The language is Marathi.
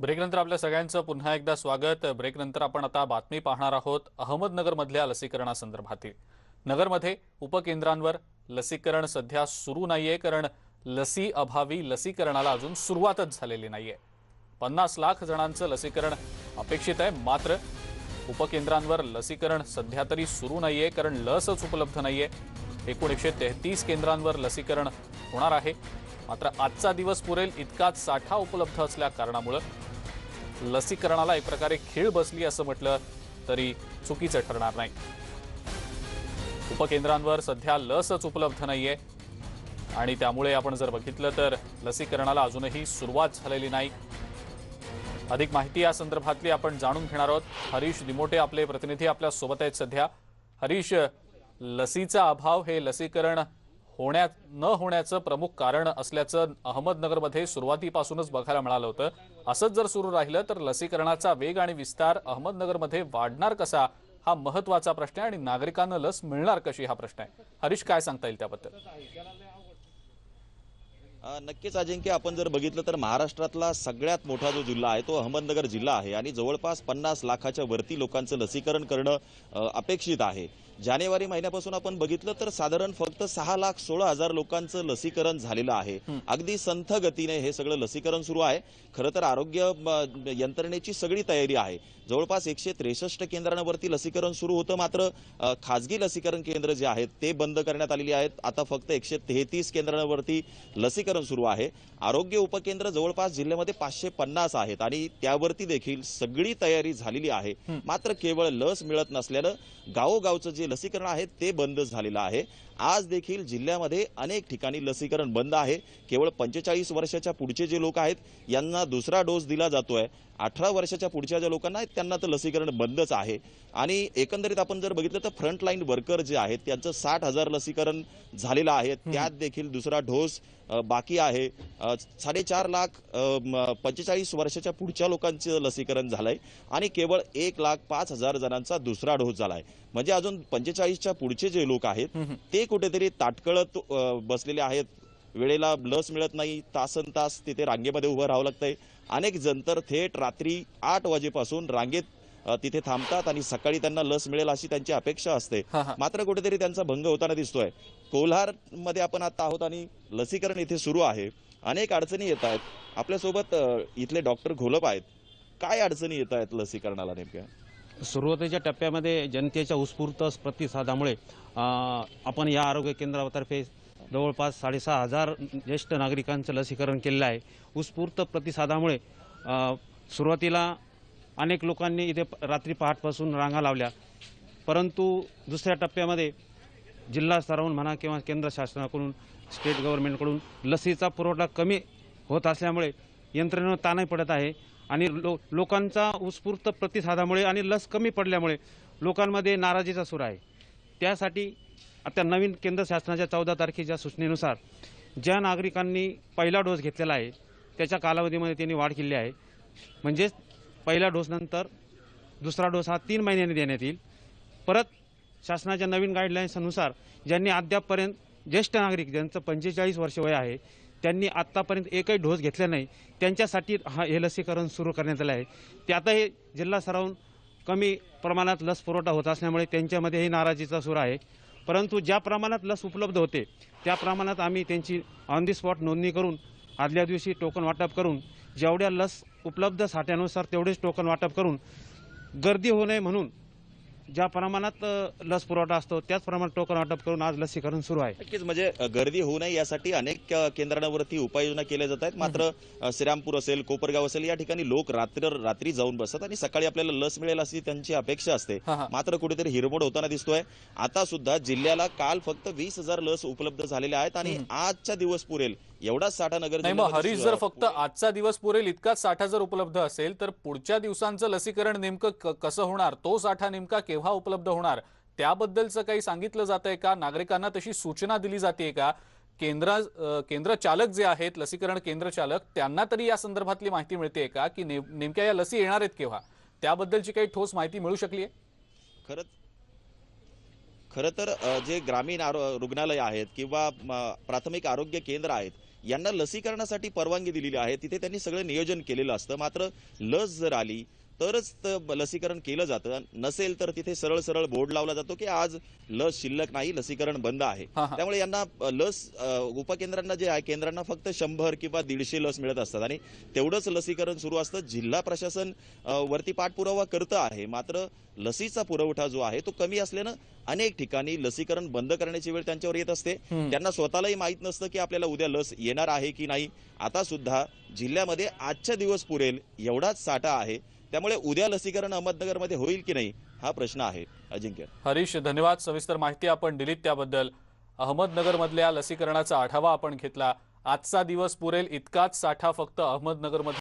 ब्रेकनंतर आपल्या सगळ्यांचं पुन्हा एकदा स्वागत. ब्रेकनंतर आपण आता बातमी पाहणार आहोत अहमदनगरमधल्या लसीकरणासंदर्भातील. नगरमध्ये उपकेंद्रांवर लसीकरण सध्या सुरू नाहीये कारण लसी अभावी लसीकरणाला अजून सुरुवातच झालेली नाहीये. पन्नास लाख जणांचं लसीकरण अपेक्षित आहे. मात्र उपकेंद्रांवर लसीकरण सध्या तरी सुरू नाहीये कारण लसच उपलब्ध नाहीये. एकूण एकशे तेहतीस केंद्रांवर लसीकरण होणार आहे. मात्र आजचा दिवस पुरेल इतकाच साठा उपलब्ध असल्या कारणामुळं लसीकरणाला एक प्रकारे खीळ बसली असं म्हटलं तरी चुकीचं ठरणार नाही. उपकेंद्रांवर सध्या लसच उपलब्ध नाहीये. आणि त्यामुळे आपण जर बघितलं तर लसीकरणाला अजूनही सुरुवात झालेली नाही. अधिक माहिती या संदर्भातली आपण जाणून घेणार आहोत. हरीश दिमोटे आपले प्रतिनिधी आपल्यासोबत आहेत सध्या. हरीश लसीचा अभाव हे लसीकरण होण्यात न होण्याचं प्रमुख कारण असल्याचं अहमदनगरमध्ये सुरुवातीपासूनच बघायला मिळालं होतं. असंच जर सुरू राहिलं तर लसीकरणाचा वेग आणि विस्तार अहमदनगरमध्ये वाढणार कसा हा महत्त्वाचा प्रश्न आहे आणि नागरिकांना लस मिळणार कशी हा प्रश्न आहे. हरीश काय सांगता येईल त्याबद्दल? नक्कीच अजिंक्य आपण जर बघितलं तर महाराष्ट्रातला सगळ्यात मोठा जो जिल्हा आहे तो अहमदनगर जिल्हा आहे आणि जवळपास पन्नास लाखाच्या वरती लोकांचं लसीकरण करणं अपेक्षित आहे. जानेवारी महिन्यापासून आपण बघितलं तर साधारण फक्त सहा लाख सोळा हजार लोकांचं लसीकरण झालेलं आहे. अगदी संथ गतीने हे सगळं लसीकरण सुरू आहे. खरं तर आरोग्य यंत्रणेची सगळी तयारी आहे. जवळपास एकशे त्रेसष्ट केंद्रांवरती लसीकरण सुरू होतं मात्र खाजगी लसीकरण केंद्र जे आहेत ते बंद करण्यात आलेली आहेत. आता फक्त एकशे तेहतीस केंद्रांवरती लसीकरण सुरू आहे. आरोग्य उपकेंद्र जवळपास जिल्ह्यामध्ये पाचशे पन्नास आहेत आणि त्यावरती देखील सगळी तयारी झालेली आहे. मात्र केवळ लस मिळत नसल्यानं गावोगावचं जे लसीकरण आहे ते बंद झालेलं आहे. आज देखील जिल्ह्यामध्ये अनेक ठिकाणी लसीकरण बंद आहे. केवळ पंचेचाळीस वर्षाच्या पुढचे जे लोक आहेत यांना दुसरा डोस दिला जातोय. अठरा वर्षाच्या पुढच्या ज्या लोकांना त्यांना तर लसीकरण बंदच आहे. आणि एकंदरीत आपण जर बघितलं तर फ्रंटलाईन वर्कर जे आहेत त्यांचं साठ हजार लसीकरण झालेलं आहे. त्यात देखील दुसरा डोस अ, बाकी आहे. साडेचार लाख पंचेचाळीस वर्षाच्या पुढच्या लोकांचं लसीकरण झालंय आणि केवळ एक लाख पाच हजार जणांचा दुसरा डोस झालाय. म्हणजे अजून पंचेचाळीसच्या पुढचे जे लोक आहेत ते कुठेतरी ताटकळत बसलेले आहेत. वेळेला लस मिळत नाही. तासन तास तिथे रांगेमध्ये उभं राहावं लागतंय. अनेक जण तर थेट रात्री आठ वाजेपासून रांगेत तिथे थांबतात आणि सकाळी त्यांना लस मिळेल अशी त्यांची अपेक्षा असते. मात्र कुठेतरी त्यांचा भंग होताना दिसतोय. कोल्हारमध्ये आपण आता आहोत आणि लसीकरण इथे सुरू आहे. अनेक अडचणी येत आहेत. आपल्यासोबत इथले डॉक्टर घोलप आहेत. काय अडचणी येत आहेत लसीकरणाला नेमक्या? सुरुवातीच्या टप्प्यामध्ये जनतेच्या उत्स्फूर्त प्रतिसादामुळे आपण या आरोग्य केंद्रातर्फे जवळपास साडेसहा हजार ज्येष्ठ नागरिकांचं लसीकरण केलेलं आहे. उत्स्फूर्त प्रतिसादामुळे सुरुवातीला अनेक लोकांनी इथे प- रात्री पहाटपासून रांगा लावल्या. परंतु दुसऱ्या टप्प्यामध्ये जिल्हा स्तरावरून म्हणा किंवा केंद्र शासनाकडून स्टेट गव्हर्नमेंटकडून लसीचा पुरवठा कमी होत असल्यामुळे यंत्रणेवर ताणही पडत आहे आणि लो लोकांचा उत्स्फूर्त प्रतिसादामुळे आणि लस कमी पडल्यामुळे लोकांमध्ये नाराजीचा सूर आहे. त्यासाठी आता नवीन केंद्र शासनाच्या चौदा तारखेच्या सूचनेनुसार ज्या नागरिकांनी पहिला डोस घेतलेला आहे त्याच्या कालावधीमध्ये त्यांनी वाढ केली आहे. म्हणजेच पहिल्या डोसनंतर दुसरा डोस हा तीन महिन्यांनी देण्यात येईल. परत शासनाच्या नवीन गाईडलाईन्सनुसार ज्यांनी अद्यापपर्यंत ज्येष्ठ नागरिक ज्यांचं पंचेचाळीस वर्ष वय आहे त्यांनी आत्तापर्यंत एकही डोस घेतला नाही त्यांच्यासाठी हा हे लसीकरण सुरू करण्यात आलं आहे. त्यातही जिल्हा सरावून कमी प्रमाणात लस पुरवठा होत असल्यामुळे त्यांच्यामध्येही नाराजीचा सूर आहे. परंतु ज्या प्रमाणात लस उपलब्ध होते त्या प्रमाणात आम्ही त्यांची ऑन दी स्पॉट नोंदणी करून आदल्या दिवशी टोकन वाटप करून जेवढ्या लस उपलब्ध साठ्यानुसार तेवढेच टोकन वाटप करून गर्दी होऊ नये म्हणून ज्या प्रमाणात लस पुरवठा असतो त्याच प्रमाणात टोकन वाटप करून आज लसीकरण सुरू आहे. नक्कीच म्हणजे गर्दी होऊ नये यासाठी अनेक केंद्रांवरती उपाययोजना केल्या जात आहेत. मात्र श्रीरामपूर असेल कोपरगाव असेल या ठिकाणी लोक रात्र रात्री जाऊन बसतात आणि सकाळी आपल्याला लस मिळेल अशी त्यांची अपेक्षा असते. मात्र कुठेतरी हिरमोड होताना दिसतोय. आता सुद्धा जिल्ह्याला काल फक्त वीस हजार लस उपलब्ध झालेल्या आहेत आणि आजच्या दिवस पुरेल. एवढाच साठा नगर नाही मग हरीश जर फक्त आजचा दिवस पुरेल इतकाच साठा जर उपलब्ध असेल तर पुढच्या दिवसांचं लसीकरण नेमकं कसं होणार? तो साठा नेमका केव्हा उपलब्ध होणार? त्याबद्दलचं काही सांगितलं जात आहे का? नागरिकांना तशी सूचना दिली जाते का? केंद्र केंद्र चालक जे आहेत लसीकरण केंद्र चालक त्यांना तरी या संदर्भातली माहिती मिळते का? की नेम- नेमक्या या लसी येणार आहेत केव्हा? त्याबद्दलची काही ठोस माहिती मिळू शकली आहे खरंच खरं तर जे ग्रामीण आरो रुग्णालय आहेत किंवा प्राथमिक आरोग्य केंद्र आहेत यांना लसीकरणासाठी परवानगी दिलेली आहे. तिथे त्यांनी सगळं नियोजन केलेलं असतं. मात्र लस जर आली तरच लसीकरण केलं जातं. नसेल तर तिथे सरळ सरळ बोर्ड लावला जातो की आज लस शिल्लक नाही लसीकरण बंद आहे. त्यामुळे यांना लस उपकेंद्रांना जे आहे केंद्रांना फक्त शंभर किंवा दीडशे लस मिळत असतात. आणि तेवढंच लसीकरण सुरू असतं. जिल्हा प्रशासन वरती पाठपुरावा करतं आहे. मात्र लसीचा पुरवठा जो आहे तो कमी असल्यानं अनेक ठिकाणी लसीकरण बंद करण्याची वेळ त्यांच्यावर येत असते. त्यांना स्वतःलाही माहीत नसतं की आपल्याला उद्या लस येणार आहे की नाही. आता सुद्धा जिल्ह्यामध्ये आजच्या दिवस पुरेल एवढाच साठा आहे. त्यामुळे उद्या लसीकरण अहमदनगरमध्ये होईल की नाही हा प्रश्न आहे. अजिंक्य. हरीश धन्यवाद. सविस्तर माहिती आपण दिलीत त्याबद्दल. अहमदनगरमधल्या लसीकरणाचा आढावा आपण घेतला. आजचा दिवस पुरेल इतकाच साठा फक्त अहमदनगरमध्ये.